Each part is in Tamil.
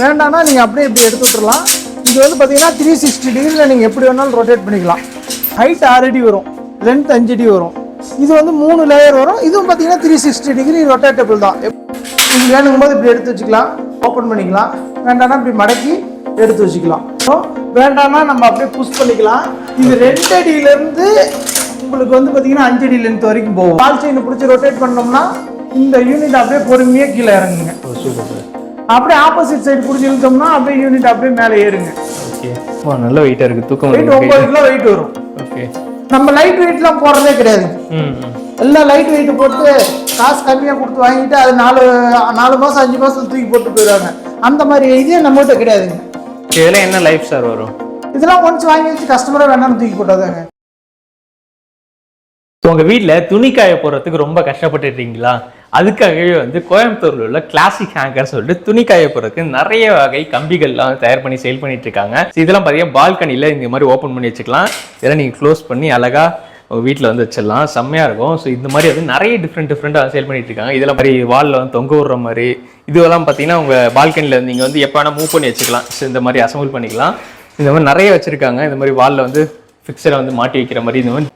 வேண்டாம்னா நீங்கள் அப்படியே இப்படி எடுத்து விட்டுறலாம். இது வந்து பார்த்தீங்கன்னா த்ரீ சிக்ஸ்டி டிகிரியில் நீங்கள் எப்படி வேணாலும் ரொட்டேட் பண்ணிக்கலாம். ஹைட் ஆறு அடி வரும். லென்த் அஞ்சு அடி வரும். இது வந்து மூணு லேயர் வரும். இதுவும் பார்த்தீங்கன்னா த்ரீ சிக்ஸ்டி டிகிரி ரொட்டேட்டபிள் தான். இது வேணுங்கும் போது இப்படி எடுத்து வச்சுக்கலாம். ஓப்பன் பண்ணிக்கலாம். வேண்டாம்னா இப்படி மடக்கி எடுத்து வச்சுக்கலாம். ஸோ வேண்டாம்னா நம்ம அப்படியே புஷ் பண்ணிக்கலாம். இது ரெண்டு அடியிலேருந்து உங்களுக்கு வந்து பார்த்தீங்கன்னா அஞ்சு அடி லென்த் வரைக்கும் போகும். பால் செயினை பிடிச்சி ரொட்டேட் பண்ணோம்னா இந்த யூனிட் அப்படியே பொறுமையாக கீழே இறங்குங்க. சூப்பர் சார் அப்படியே ஆப்போசிட் சைடு பிடிச்சி இழுத்தோம்னா அப்படியே யூனிட் அப்படியே மேலே ஏறுங்க. ஓகே நல்ல வெயிட்டாக இருக்குது தூக்கம் வெயிட் ஒன்பது கிலோ வெயிட் வரும். ஓகே நம்ம லைட் வெயிட்லாம் போடுறதே கிடையாது. எல்லாம் லைட் வெயிட் போட்டு காசு கம்மியாக கொடுத்து வாங்கிட்டு அது நாலு நாலு மாதம் அஞ்சு மாதம் தூக்கி போட்டு போயிடுவாங்க. அந்த மாதிரி இதே நம்மகிட்ட கிடையாதுங்க. இதெல்லாம் என்ன லைஃப் சார் வரும்? இதெல்லாம் ஒன்ஸ் வாங்கி வச்சு கஸ்டமரை வேணாம்னு தூக்கி போட்டாதாங்க. ஸோ உங்கள் வீட்டில் துணி காய போடுறதுக்கு ரொம்ப கஷ்டப்பட்டுட்டீங்களா? அதுக்காகவே வந்து கோயம்புத்தூரில் உள்ள கிளாசிக் ஹேங்கர் சொல்லிட்டு துணி காய நிறைய வகை கம்பிகள்லாம் தயார் பண்ணி சேல் பண்ணிட்டு இருக்காங்க. இதெல்லாம் பார்த்தீங்கன்னா பால்கனியில் இந்த மாதிரி ஓப்பன் பண்ணி வச்சுக்கலாம். இதெல்லாம் நீங்கள் க்ளோஸ் பண்ணி அழகாக உங்கள் வீட்டில் வந்து வச்சிடலாம். செம்மையாக இருக்கும். ஸோ இந்த மாதிரி வந்து நிறைய டிஃப்ரெண்ட் டிஃப்ரெண்ட்டாக சேல் பண்ணிட்டு இருக்காங்க. இதெல்லாம் மாதிரி வாலில் வந்து தொங்க விடுற மாதிரி இதுவெல்லாம் பார்த்தீங்கன்னா உங்கள் பால்கனியில் நீங்கள் வந்து எப்போ வேணால் மூவ் பண்ணி வச்சுக்கலாம். ஸோ இந்த மாதிரி அசம்பிள் பண்ணிக்கலாம். இந்த மாதிரி நிறைய வச்சுருக்காங்க. இந்த மாதிரி வாலில் வந்து ஃபிக்ஸரை வந்து மாட்டி வைக்கிற மாதிரி இந்த மாதிரி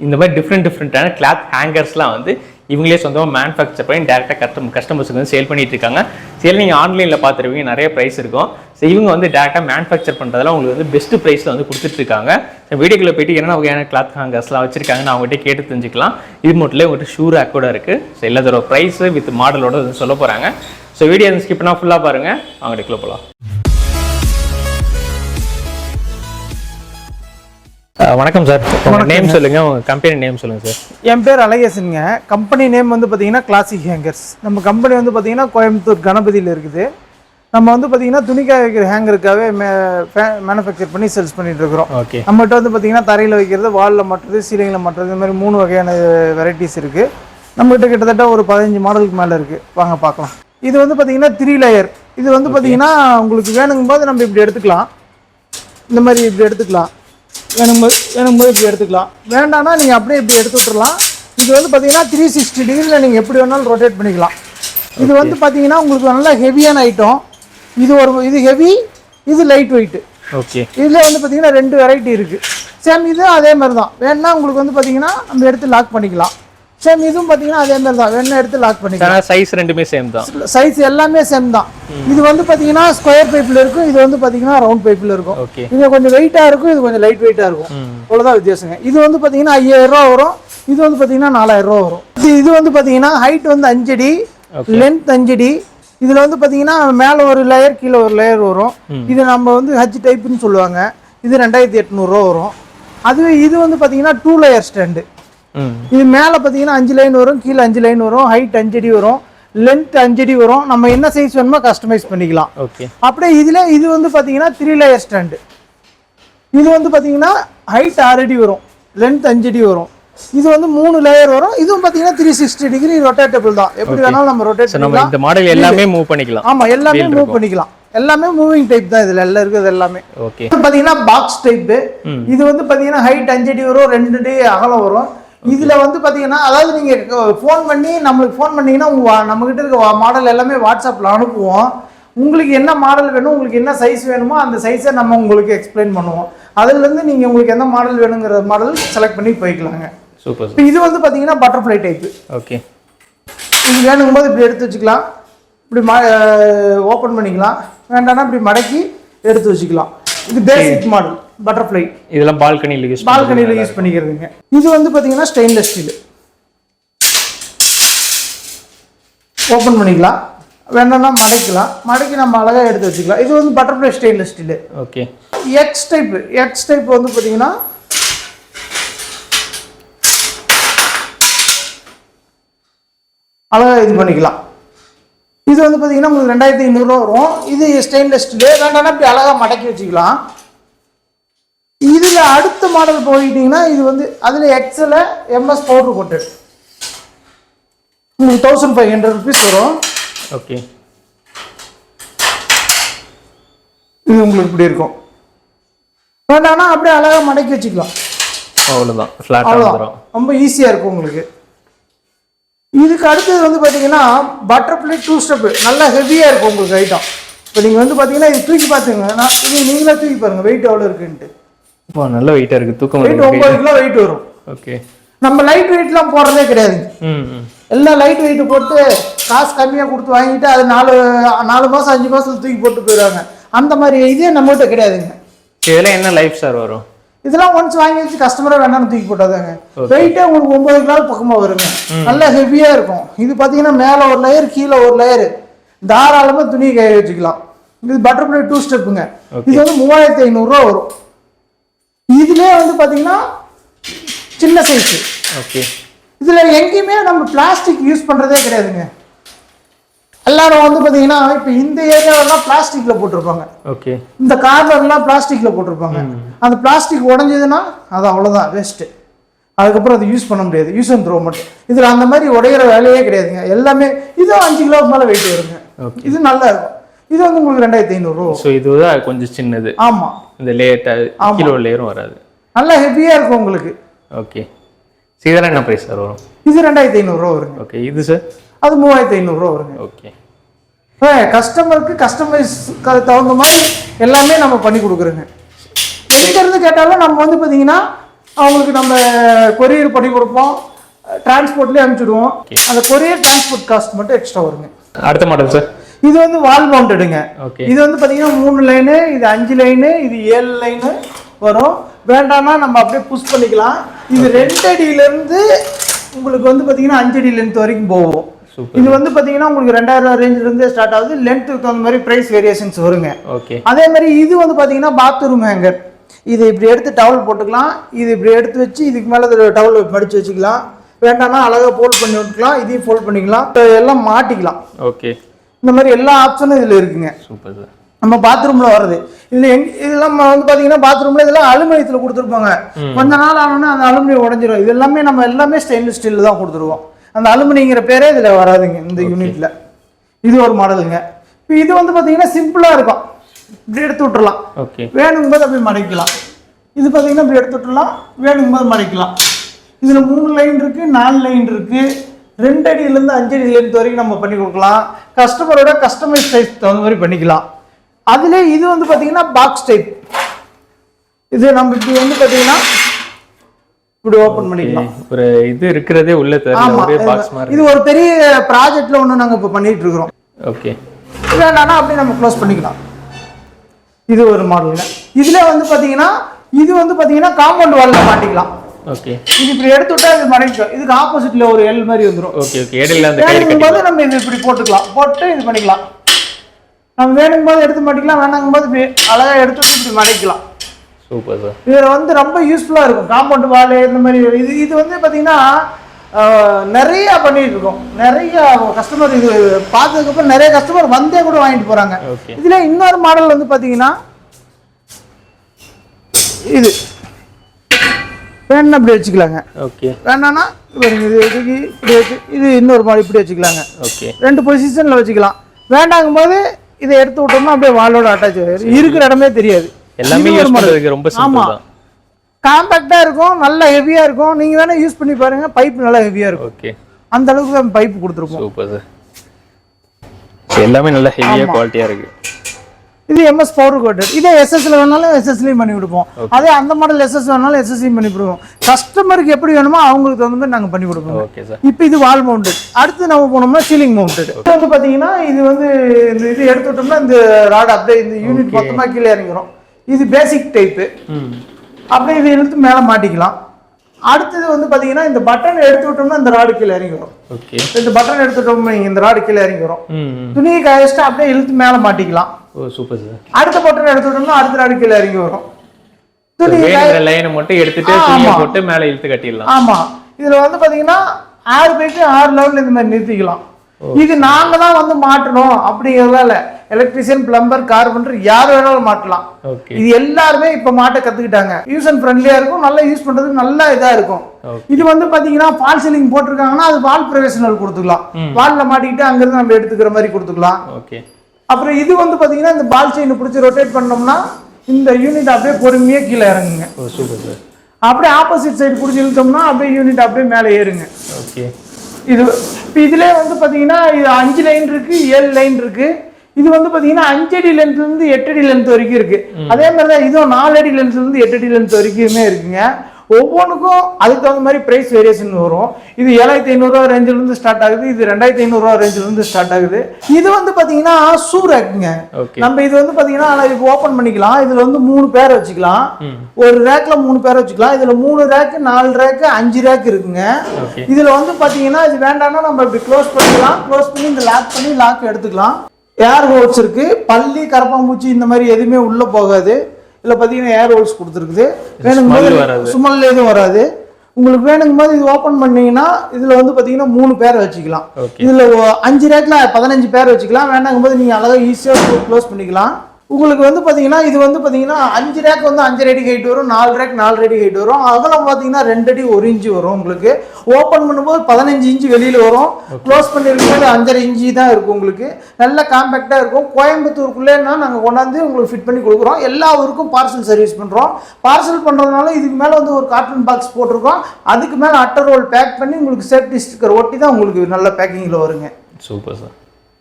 இந்த மாதிரி டிஃப்ரெண்ட் டிஃப்ரெண்ட்டான கிளாத் ஹேங்கர்ஸ்லாம் வந்து இவங்களே சொந்தமாக மேனுஃபேக்சர் பண்ணி டேரெக்டாக கஸ்டம் கஸ்டமர்ஸுக்கு வந்து சேல் பண்ணிட்டு இருக்காங்க. சேல் நீங்கள் ஆன்லைனில் பார்த்துருவீங்க நிறைய ப்ரைஸ் இருக்கும். ஸோ இவங்க வந்து டேரெக்டாக மேனுஃபேக்சர் பண்ணுறதுல உங்களுக்கு வந்து பெஸ்ட் ப்ரைஸில் வந்து கொடுத்துட்ருக்காங்க ஸோ வீடியோக்குள்ள போயிட்டு என்ன வகையான கிளாத் ஹேங்கர்ஸ்லாம் வச்சிருக்காங்கன்னு அவங்ககிட்ட கேட்டு தெரிஞ்சுக்கலாம். இது மட்டும் உங்கள்கிட்ட ஷூ ரேக் கூட இருக்குது ஸோ எல்லாத்தோட ப்ரைஸு வித் மாடலோட வந்து சொல்ல போகிறாங்க ஸோ வீடியோ ஸ்கிப்னா ஃபுல்லாக பாருங்கள் அவங்ககிட்ட போகலாம் வணக்கம் சார். உங்கள் நேம் சொல்லுங்கள் உங்கள் கம்பெனி நேம் சொல்லுங்கள் சார். என் பேர் அழகேசனுங்க. கம்பெனி நேம் வந்து பார்த்தீங்கன்னா கிளாசிக் ஹேங்கர்ஸ் நம்ம கம்பெனி வந்து பார்த்தீங்கன்னா கோயம்புத்தூர் கணபதியில் இருக்குது. நம்ம வந்து பார்த்தீங்கன்னா துணிக்காய வைக்கிற ஹேங்கருக்காகவே மேனுஃபேக்சர் பண்ணி சேல்ஸ் பண்ணிட்டு இருக்கிறோம். ஓகே நம்மகிட்ட வந்து பார்த்தீங்கன்னா தரையில் வைக்கிறது வாலில் மாட்டுறது சீலிங்கில் மாட்டுறது இந்த மாதிரி மூணு வகையான வெரைட்டிஸ் இருக்குது நம்மகிட்ட கிட்டத்தட்ட ஒரு பதினஞ்சு மாடலுக்கு மேலே இருக்குது வாங்க பார்க்கலாம். இது வந்து பார்த்தீங்கன்னா த்ரீ லேயர் இது வந்து பார்த்தீங்கன்னா உங்களுக்கு வேணுங்கும் போது நம்ம இப்படி எடுத்துக்கலாம். இந்த மாதிரி இப்படி எடுத்துக்கலாம். வேணும்போது வேணும்போது இப்படி எடுத்துக்கலாம். வேண்டாம்னா நீங்கள் அப்படியே இப்படி எடுத்து விட்டுறலாம். இது வந்து பார்த்தீங்கன்னா த்ரீ சிக்ஸ்டி டிகிரியில் நீங்கள் எப்படி வேணாலும் ரொட்டேட் பண்ணிக்கலாம். இது வந்து பார்த்தீங்கன்னா உங்களுக்கு நல்லா ஹெவியான ஐட்டம் இது ஒரு இது ஹெவி இது லைட் வெயிட்டு ஓகே இதில் வந்து பார்த்தீங்கன்னா ரெண்டு வெரைட்டி இருக்குது சேம் இது அதே மாதிரி தான் வேணா உங்களுக்கு வந்து பார்த்தீங்கன்னா நம்ம எடுத்து லாக் பண்ணிக்கலாம். சேம் இதுவும் பார்த்தீங்கன்னா அதே மாதிரி தான். வேணா எடுத்து லாக் பண்ணிக்கலாம். சைஸ் ரெண்டுமே சேம் தான். சைஸ் எல்லாமே சேம் தான். இது வந்து பார்த்தீங்கன்னா ஸ்கொயர் பைப்பில் இருக்கும். இது வந்து பார்த்தீங்கன்னா ரவுண்ட் பைப்பில் இருக்கும். இது கொஞ்சம் வெயிட்டாக இருக்கும். இது கொஞ்சம் லைட் வெயிட்டாக இருக்கும். அவ்வளோதான் வித்தியாசங்க. இது வந்து பார்த்தீங்கன்னா ஐயாயிரம் ரூபா வரும். இது வந்து பார்த்தீங்கன்னா நாலாயிரம் ரூபா வரும். இது இது வந்து பார்த்தீங்கன்னா ஹைட் வந்து அஞ்சடி லென்த் அஞ்சடி இதில் வந்து பார்த்தீங்கன்னா மேலே ஒரு லேயர் கீழே ஒரு லேயர் வரும். இது நம்ம வந்து ஹச் டைப்புன்னு சொல்லுவாங்க. இது ரெண்டாயிரத்தி எட்நூறுரூவா வரும். அதுவே இது வந்து பார்த்தீங்கன்னா டூ லேயர் ஸ்டாண்டு இது மேலே பார்த்தீங்கன்னா அஞ்சு லைன் வரும் கீழே அஞ்சு லைன் வரும் ஹைட் அஞ்சடி வரும் லென்த் அஞ்சடி வரும். நம்ம என்ன சைஸ் வேணுமோ கஸ்டமைஸ் பண்ணிக்கலாம். ஓகே. அப்படியே இதில் இது வந்து பார்த்தீங்கன்னா த்ரீ லேயர் ஸ்டாண்டு இது வந்து பார்த்தீங்கன்னா ஹைட் ஆறடி வரும் லென்த் அஞ்சடி வரும். இது வந்து மூணு லேயர் வரும். இதுவும் பார்த்தீங்கன்னா த்ரீ சிக்ஸ்டி டிகிரி ரொட்டேட்டபிள் தான். எப்படி வேணாலும் நம்ம ரொட்டேட் பண்ணிக்கலாம். இந்த மாடல் எல்லாமே மூவ் பண்ணிக்கலாம். ஆமா எல்லாமே மூவ் பண்ணிக்கலாம். எல்லாமே மூவிங் டைப் தான் இதுல. எல்லாம் இருக்குது எல்லாமே. ஓகே பாத்தீங்கன்னா பாக்ஸ் டைப் இது வந்து பாத்தீங்கன்னா ஹைட் அஞ்சு அடி வரும் ரெண்டு அடி அகலம் வரும். இதுல வந்து பாத்தீங்கன்னா அதாவது நீங்க ஃபோன் பண்ணி நம்மளுக்கு ஃபோன் பண்ணீங்கன்னா உங்க வா- நம்ம கிட்ட இருக்க மாடல் எல்லாமே வாட்ஸ்அப்ல அனுப்புவோம். உங்களுக்கு என்ன மாடல் வேணும் உங்களுக்கு என்ன சைஸ் வேணுமோ அந்த சைஸை நம்ம உங்களுக்கு எக்ஸ்பிளைன் பண்ணுவோம். அதுல இருந்து நீங்க உங்களுக்கு எந்த மாடல் வேணுங்கிற மாடல் செலக்ட் பண்ணி போய்க்கலாங்க. சூப்பர் இப்போ இது வந்து பாத்தீங்கன்னா பட்டர்ஃப்ளை டைப் ஓகே இது வேணுங்கும் போது இப்படி எடுத்து வச்சுக்கலாம். இப்படி ம ஓப்பன் பண்ணிக்கலாம். வேண்டாம்னா இப்படி மடக்கி எடுத்து வச்சுக்கலாம். இது பேசிக் மாடல் பட்டர்ஃப்ளை. இதெல்லாம் பால்கனியில் யூஸ் பால்கனியில் யூஸ் பண்ணிக்கிறதுங்க. இது வந்து பார்த்தீங்கன்னா ஸ்டெயின்லெஸ் ஸ்டீல் ஓப்பன் பண்ணிக்கலாம். வேண்டாம்னா மடக்கலாம். மடக்கி நம்ம அழகாக எடுத்து வச்சுக்கலாம். இது வந்து butterfly stainless steel okay X type X type வந்து பார்த்தீங்கன்னா அழகாக இது பண்ணிக்கலாம். இது வந்து பார்த்தீங்கன்னா உங்களுக்கு ரெண்டாயிரத்தி ஐநூறுரூவா வரும். இது ஸ்டெயின்லெஸ் ஸ்டீலு வேண்டாம்னா இப்படி அழகாக மடக்கி வச்சுக்கலாம். இதில் அடுத்த மாடல் போயிட்டீங்கன்னா இது வந்து அதில் எக்ஸில் எம்எஸ் பவுடர் கோட்டட் உங்களுக்கு தௌசண்ட் ஃபைவ் ஹண்ட்ரட் ருபீஸ் வரும். ஓகே இது உங்களுக்கு இப்படி இருக்கும். வேண்டாம்னா அப்படியே அழகாக மடக்கி வச்சுக்கலாம். அவ்வளோதான் அவ்வளோதான் ரொம்ப ஈஸியாக இருக்கும் உங்களுக்கு. இதுக்கு அடுத்தது வந்து பார்த்தீங்கன்னா பட்டர்ஃப்ளை டூ ஸ்டெப்பு நல்லா ஹெவியாக இருக்கும் உங்களுக்கு ஐட்டம் இப்போ நீங்கள் வந்து பார்த்தீங்கன்னா இது தூக்கி பார்த்துங்க நான் இது நீங்களே தூக்கி பாருங்க வெயிட் எவ்வளோ இருக்குன்ட்டு. இப்போ நல்ல வெயிட்டா இருக்கு. தூக்கம் வெயிட் ஒம்பது கிலோ வெயிட் வரும். ஓகே நம்ம லைட் வெயிட்லாம் போடுறதே கிடையாது. எல்லாம் லைட் வெயிட் போட்டு காசு கம்மியாக கொடுத்து வாங்கிட்டு அது நாலு நாலு மாதம் அஞ்சு மாதத்துல தூக்கி போட்டு போயிடுவாங்க. அந்த மாதிரி இதே நம்மகிட்ட கிடையாதுங்க. இதெல்லாம் என்ன லைஃப் சார் வரும்? இதெல்லாம் ஒன்ஸ் வாங்கி வச்சு கஸ்டமரே வேணாம்னு தூக்கி போட்டாதாங்க. வெயிட்டே உங்களுக்கு ஒன்பது கிலோ பக்கமாக வருங்க. நல்லா ஹெவியாக இருக்கும். இது பார்த்தீங்கன்னா மேலே ஒரு லேயர் கீழே ஒரு லேயர் தாராளமாக துணி காய வச்சுக்கலாம். இது பட்டர்ஃப்ளை டூ ஸ்டெப்புங்க இது வந்து மூவாயிரத்தி ஐநூறுரூவா வரும். இதுலேயே வந்து பார்த்தீங்கன்னா சின்ன சைஸு ஓகே இதில் எங்கேயுமே நம்ம பிளாஸ்டிக் யூஸ் பண்ணுறதே கிடையாதுங்க. எல்லாரும் வந்து பார்த்தீங்கன்னா இப்போ இந்த ஏரியாவெல்லாம் பிளாஸ்டிக்கில் போட்டிருப்பாங்க. ஓகே இந்த கார்னர்லாம் பிளாஸ்டிக்கில் போட்டிருப்பாங்க. அந்த பிளாஸ்டிக் உடஞ்சதுன்னா அது அவ்வளோதான் வேஸ்ட்டு அதுக்கப்புறம் அதை யூஸ் பண்ண முடியாது. யூஸ் அண்ட் த்ரோ மட்டும். இதில் அந்த மாதிரி உடையிற வேலையே கிடையாதுங்க. எல்லாமே இதுவும் அஞ்சு கிலோவுக்கு மேலே வெயிட் வருங்க. இது நல்லா இருக்கும். இது வந்து உங்களுக்கு ரெண்டாயிரத்தி ஐநூறுரூவா ஸோ இதுதான் கொஞ்சம் சின்னது. ஆமாம் இந்த லேயர் கிலோ லேயரும் வராது. நல்லா ஹெவியாக இருக்கும் உங்களுக்கு. ஓகே ஸோ இதெல்லாம் என்ன ப்ரைஸ் சார் வரும்? இது ரெண்டாயிரத்தி ஐநூறுரூவா வருங்க. ஓகே இது சார் அது மூவாயிரத்தி ஐநூறுரூவா வருங்க. ஓகே கஸ்டமருக்கு கஸ்டமைஸ் தகுந்த மாதிரி எல்லாமே நம்ம பண்ணி கொடுக்குறோங்க. எங்கேருந்து கேட்டாலும் நம்ம வந்து பார்த்தீங்கன்னா அவங்களுக்கு நம்ம கொரியர் பண்ணி கொடுப்போம். டிரான்ஸ்போர்ட்லேயே அனுப்பிச்சிடுவோம். அந்த கொரியர் டிரான்ஸ்போர்ட் காஸ்ட் மட்டும் எக்ஸ்ட்ரா வருங்க. அடுத்த மாடல் சார் இது வந்து வால் மவுண்டடுங்க இது வந்து பார்த்தீங்கன்னா மூணு லைனு இது அஞ்சு லைனு இது ஏழு லைனு வரும். வேண்டாம்னா நம்ம அப்படியே புஷ் பண்ணிக்கலாம். இது ரெண்டு அடியிலேருந்து உங்களுக்கு வந்து பார்த்தீங்கன்னா அஞ்சு அடி லென்த் வரைக்கும் போகும். இது வந்து பார்த்தீங்கன்னா உங்களுக்கு ரெண்டாயிரம் ரேஞ்சில இருந்தே ஸ்டார்ட் ஆகுது. லென்த்துக்கு தகுந்த மாதிரி ப்ரைஸ் வேரியேஷன்ஸ் வருங்க. ஓகே அதே மாதிரி இது வந்து பார்த்தீங்கன்னா பாத்ரூம் ஹேங்கர் இது இப்படி எடுத்து டவல் போட்டுக்கலாம். இது இப்படி எடுத்து வச்சு இதுக்கு மேலே டவல் மடிச்சு வச்சுக்கலாம். வேண்டாம்னா அழகாக ஃபோல்ட் பண்ணி விட்டுக்கலாம். இதையும் ஃபோல்ட் பண்ணிக்கலாம். எல்லாம் மாட்டிக்கலாம். ஓகே இந்த மாதிரி எல்லா ஆப்ஷனும் இதில் இருக்குங்க. சூப்பர் சார் நம்ம பாத்ரூம்ல வர்றது. இதுல எங் இதெல்லாம் வந்து பாத்தீங்கன்னா பாத்ரூம்ல இதெல்லாம் அலுமினியத்துல கொடுத்துருப்பாங்க. கொஞ்ச நாள் ஆனோன்னா அந்த அலுமினியம் உடஞ்சிரும். இது எல்லாமே நம்ம எல்லாமே ஸ்டெயின்லெஸ் ஸ்டீல் தான் கொடுத்துருவோம். அந்த அலுமினியங்கிற பேரே இதுல வராதுங்க இந்த யூனிட்ல இது ஒரு மாடலுங்க இப்போ இது வந்து பாத்தீங்கன்னா சிம்பிளா இருக்கும். இப்படி எடுத்து விட்டுறலாம். ஓகே வேணுங்கும்போது அப்படியே மடக்கலாம் இது பார்த்தீங்கன்னா இப்படி எடுத்து விட்டுறலாம். வேணுங்கும்போது மடக்கலாம் இதில் மூணு லைன் இருக்கு நாலு லைன் இருக்கு. ரெண்டு அடியிலேருந்து அஞ்சு அடி லென்த் வரைக்கும் நம்ம பண்ணி கொடுக்கலாம். கஸ்டமரோட கஸ்டமைஸ் சைஸ் தகுந்த மாதிரி பண்ணிக்கலாம். அதிலே இது வந்து பார்த்தீங்கன்னா பாக்ஸ் டைப் இது நம்ம இப்படி வந்து பார்த்தீங்கன்னா இப்படி ஓப்பன் பண்ணிக்கலாம். ஒரு இது இருக்கிறதே உள்ள தெரியல ஆமா. ஒரே பாக்ஸ் மாதிரி. இது ஒரு பெரிய ப்ராஜெக்ட்ல ஒன்று நாங்கள் இப்போ பண்ணிட்டு இருக்கிறோம். ஓகே வேண்டாம்னா அப்படியே நம்ம க்ளோஸ் பண்ணிக்கலாம். இது ஒரு மாடலுங்க இதுல வந்து பாத்தீங்கன்னா இது வந்து பாத்தீங்கன்னா காம்பவுண்ட் வால்ல மாட்டிக்கலாம். ஓகே இது இப்படி எடுத்து விட்டா இது மறைக்கும் இதுக்கு ஆப்போசிட்ல ஒரு எல் மாதிரி வந்துடும் ஓகே ஓகே இடையில அந்த வேணுங்கும் போது நம்ம இது இப்படி போட்டுக்கலாம். போட்டு இது பண்ணிக்கலாம். நம்ம வேணுங்கும் போது எடுத்து மாட்டிக்கலாம் வேணாங்கும் போது அழகா எடுத்து விட்டு இப்படி மறைக்கலாம். சூப்பர் சார் இது வந்து ரொம்ப யூஸ்ஃபுல்லா இருக்கும். காம்பவுண்ட் வால் இந்த மாதிரி இது இது வந்து பாத்தீங்கன்னா நிறைய பண்ணிட்டு இருக்கோம் நிறைய கஸ்டமர் இது பார்த்ததுக்கப்புறம் நிறைய கஸ்டமர் வந்தே கூட வாங்கிட்டு போறாங்க. இதுல இன்னொரு மாடல் வந்து பாத்தீங்கன்னா இது. வேணும்னா இப்படி வச்சுக்கலாங்க. ஓகே. வேணான்னா பாருங்க இது இதுக்கு இப்படி வச்சு இது இன்னொரு மாடல் இப்படி வச்சுக்கலாங்க. ஓகே. ரெண்டு பொசிஷன்ல வச்சுக்கலாம். வேண்டாங்கும் போது இதை எடுத்து விட்டோம்னா அப்படியே வாலோட அட்டாச் ஆயிடும் இருக்கிற இடமே தெரியாது. எல்லாமே ஒரு. பண்றதுக்கு ரொம்ப ஆமா. சிம்பிள் தான். காம்பேக்டா இருக்கும் நல்ல ஹெவியா இருக்கும். நீங்க வேணா யூஸ் பண்ணி பாருங்க பைப் நல்லா ஹெவியா இருக்கும். ஓகே. அந்த அளவுக்கு பைப் கொடுத்துருப்போம். சூப்பர் எல்லாமே நல்ல ஹெவியா குவாலிட்டியா இருக்கு. இது எம்எஸ் பவர் கோட்டட் இதே எஸ்எஸ்ல வேணாலும் எஸ்எஸ்லையும் பண்ணி கொடுப்போம். அதே அந்த மாடல் எஸ்எஸ் வேணாலும் எஸ்எஸ்லையும் பண்ணி கொடுப்போம். கஸ்டமருக்கு எப்படி வேணுமோ அவங்களுக்கு தகுந்த மாதிரி நாங்கள் பண்ணி கொடுப்போம். இப்போ இது வால் மவுண்டட் அடுத்து நம்ம போனோம்னா சீலிங் மவுண்டட் இது வந்து பார்த்தீங்கன்னா இது வந்து இந்த இது எடுத்து விட்டோம்னா இந்த ராட் அப்படியே இந்த யூனிட் மொத்தமாக கீழே இறங்கிரும். இது பேசிக் டைப்பு அப்படியே இது இழுத்து மேலே மாட்டிக்கலாம். அடுத்தது வந்து பார்த்தீங்கன்னா இந்த பட்டன் எடுத்து விட்டோம்னா இந்த ராடு கீழே இறங்கி வரும் ஓகே இந்த பட்டன் எடுத்துட்டோம்னா இந்த ராடு கீழே இறங்கி வரும் ம் ம். துணியை காயச்சிட்டு அப்படியே இழுத்து மேலே மாட்டிக்கலாம். ஓ சூப்பர் சார் அடுத்த பட்டன் எடுத்து விட்டோம்னா அடுத்த ராடு கீழே இறங்கி வரும். துணி லைனை மட்டும் எடுத்துட்டு துணியை ஆமா. போட்டு மேல இழுத்து கட்டிடலாம். ஆமா. இதுல வந்து பாத்தீங்கன்னா ஆறு பேருக்கு ஆறு லெவல்ல இந்த மாதிரி நிறுத்திக்கலாம். இது நாங்க தான் வந்து மாட்டணும் அப்படிங்கிறதுலாம் இல்ல. எலக்ட்ரிஷியன் பிளம்பர் கார்பெண்டர் யார் வேணாலும் மாட்டலாம். இது எல்லாருமே இப்ப மாட்ட கத்துக்கிட்டாங்க. யூஸ் அண்ட் ஃப்ரெண்ட்லியா இருக்கும் நல்லா யூஸ் பண்றதுக்கு நல்லா இதா இருக்கும். இது வந்து பாத்தீங்கன்னா ஃபால் சீலிங் போட்டிருக்காங்கன்னா அது வால் ப்ரொஃபஷனல் கொடுத்துக்கலாம். வால்ல மாட்டிக்கிட்டு அங்கிருந்து நம்ம எடுத்துக்கிற மாதிரி கொடுத்துக்கலாம். அப்புறம் இது வந்து பாத்தீங்கன்னா இந்த பால் செயின் பிடிச்சி ரொட்டேட் பண்ணோம்னா இந்த யூனிட் அப்படியே பொறுமையா கீழே இறங்குங்க. அப்படியே ஆப்போசிட் சைடு பிடிச்சி இழுத்தோம்னா அப்படியே யூனிட் அப்படியே மேலே ஏறுங்க. ஓகே இது இப்போ வந்து பார்த்தீங்கன்னா இது அஞ்சு லைன் இருக்கு ஏழு லைன் இருக்கு. இது வந்து பாத்தீங்கன்னா அஞ்சு அடி லென்த்ல இருந்து எட்டு அடி லென்த் வரைக்கும் இருக்கு. அதே மாதிரி தான் இதுவும் நாலு அடி லென்த்ல இருந்து எட்டு அடி லென்த் வரைக்குமே இருக்குங்க. ஒவ்வொன்றுக்கும் அதுக்கு தகுந்த மாதிரி பிரைஸ் வேரியேஷன் வரும். இது ஏழாயிரத்தி ஐநூறுரூவா ரேஞ்சில இருந்து ஸ்டார்ட் ஆகுது. இது ரெண்டாயிரத்தி ஐநூறுரூவா ரேஞ்சில இருந்து ஸ்டார்ட் ஆகுது. இது வந்து பாத்தீங்கன்னா ஷூ ரேக்குங்க ஓகே நம்ம இது வந்து பாத்தீங்கன்னா இப்போ ஓபன் பண்ணிக்கலாம். இதுல வந்து மூணு பேர் வச்சுக்கலாம். ஒரு ரேக்ல மூணு பேர் வச்சுக்கலாம். இதுல மூணு ரேக்கு நாலு ரேக்கு அஞ்சு ரேக் இருக்குங்க. இதுல வந்து பாத்தீங்கன்னா இது வேண்டாம்னா நம்ம இப்படி க்ளோஸ் பண்ணிக்கலாம். க்ளோஸ் பண்ணி இந்த லாக் பண்ணி லாக் எடுத்துக்கலாம். ஏர் ஹோல்ஸ் இருக்கு. பள்ளி கரப்பாம்பூச்சி இந்த மாதிரி எதுவுமே உள்ள போகாது. இதுல பாத்தீங்கன்னா ஏர் ஹோல்ஸ் கொடுத்துருக்குது. வேணுங்கும் போது. சுமல் எதுவும் வராது. உங்களுக்கு வேணுங்கும் போது இது ஓபன் பண்ணீங்கன்னா இதுல வந்து பாத்தீங்கன்னா மூணு பேர் வச்சுக்கலாம். இதுல அஞ்சு ரேக்ல பதினஞ்சு பேர் வச்சுக்கலாம். வேண்டாங்கும் போது நீங்க அழகா ஈஸியா க்ளோஸ் பண்ணிக்கலாம். உங்களுக்கு வந்து பாத்தீங்கன்னா இது வந்து பாத்தீங்கன்னா அஞ்சு ரேக் வந்து அஞ்சு அடி ஹைட் வரும் நாலு ரேக் நாலு அடி ஹைட் வரும். அகலம் பாத்தீங்கன்னா ரெண்டு அடி ஒரு இன்ச்சு வரும் உங்களுக்கு. ஓப்பன் பண்ணும்போது பதினஞ்சு இன்ச்சு வெளியில வரும். க்ளோஸ் பண்ணிருக்கும்போது அஞ்சரை இன்ச்சு தான் இருக்கும் உங்களுக்கு. நல்ல காம்பேக்டா இருக்கும். கோயம்புத்தூருக்குள்ளேன்னா நாங்க கொண்டாந்து உங்களுக்கு ஃபிட் பண்ணி கொடுக்குறோம். எல்லா ஊருக்கும் பார்சல் சர்வீஸ் பண்றோம். பார்சல் பண்றதுனால இதுக்கு மேல வந்து ஒரு கார்ட்டூன் பாக்ஸ் போட்டிருக்கோம். அதுக்கு மேல அட்டர் ரோல் பேக் பண்ணி உங்களுக்கு சேஃப்டி ஸ்டிக்கர் ஒட்டி தான் உங்களுக்கு நல்ல பேக்கிங்ல வருங்க. சூப்பர் சார்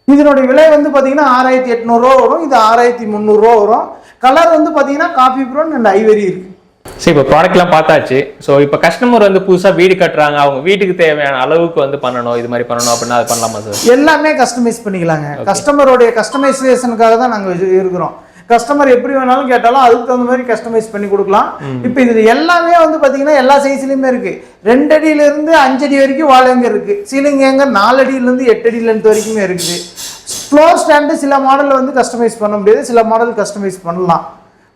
இதனுடைய விலை வந்து பார்த்தீங்கன்னா ஆறாயிரத்தி எட்நூறுரூவா வரும். இது ஆறாயிரத்தி முந்நூறுரூவா வரும். கலர் வந்து பார்த்தீங்கன்னா காஃபி ப்ரௌன் அண்ட் ஐவரி இருக்கு. சரி இப்போ ப்ராடக்ட்லாம் பார்த்தாச்சு. ஸோ இப்போ கஸ்டமர் வந்து புதுசாக வீடு கட்டுறாங்க. அவங்க வீட்டுக்கு தேவையான அளவுக்கு வந்து பண்ணணும். இது மாதிரி பண்ணணும் அப்படின்னா அது பண்ணலாமா சார் எல்லாமே கஸ்டமைஸ் பண்ணிக்கலாங்க. கஸ்டமருடைய கஸ்டமைசேஷனுக்காக தான் நாங்கள் இருக்கிறோம். கஸ்டமர் எப்படி வேணாலும் கேட்டாலும் அதுக்கு தகுந்த மாதிரி கஸ்டமைஸ் பண்ணி கொடுக்கலாம். இப்போ இது எல்லாமே வந்து பார்த்தீங்கன்னா எல்லா சைஸ்லையுமே இருக்கு. ரெண்டு அடியில இருந்து அஞ்சு அடி வரைக்கும் வாழைங்க இருக்கு. சீலிங் ஏங்க நாலு அடியில இருந்து எட்டு அடி லென்த் வரைக்குமே இருக்குது. ஃப்ளோர் ஸ்டாண்டு சில மாடல் வந்து கஸ்டமைஸ் பண்ண முடியாது. சில மாடல் கஸ்டமைஸ் பண்ணலாம்.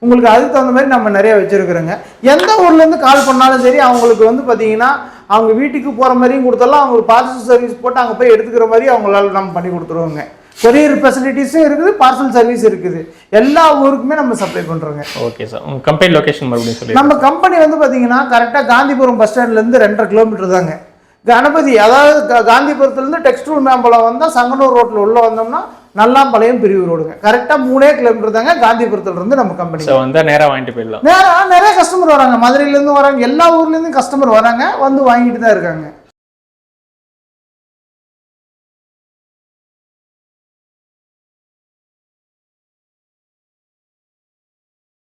உங்களுக்கு அதுக்கு தகுந்த மாதிரி நம்ம நிறைய வச்சிருக்கிறோங்க. எந்த ஊர்ல இருந்து கால் பண்ணாலும் சரி அவங்களுக்கு வந்து பார்த்தீங்கன்னா அவங்க வீட்டுக்கு போற மாதிரியும் கொடுத்துடலாம். அவங்களுக்கு பார்சல் சர்வீஸ் போட்டு அங்கே போய் எடுத்துக்கிற மாதிரி அவங்களால நம்ம பண்ணி கொடுத்துருவோங்க. கொரியர் ஃபெசிலிட்டிஸும் இருக்குது பார்சல் சர்வீஸ் இருக்குது. எல்லா ஊருக்குமே நம்ம சப்ளை பண்றோங்க. ஓகே சார் உங்கள் கம்பெனி லொகேஷன் மறுபடியும் சொல்லி நம்ம கம்பெனி வந்து பார்த்தீங்கன்னா கரெக்டாக காந்திபுரம் பஸ் ஸ்டாண்ட்லேருந்து ரெண்டரை கிலோமீட்டர் தாங்க. கணபதி அதாவது காந்திபுரத்துலேருந்து டெக்ஸ்டூல் மேம்பலம் வந்தால் சங்கனூர் ரோட்டில் உள்ள வந்தோம்னா நல்லாம்பாளையம் பிரிவு ரோடுங்க கரெக்டாக மூணே கிலோமீட்டர் தாங்க காந்திபுரத்துல இருந்து நம்ம கம்பெனி ஸோ வந்தால் நேராக வாங்கிட்டு போயிடலாம். நேரா நிறைய கஸ்டமர் வராங்க. மதுரையிலேருந்து வராங்க. எல்லா ஊர்லேருந்தும் கஸ்டமர் வராங்க. வந்து வாங்கிட்டு தான் இருக்காங்க.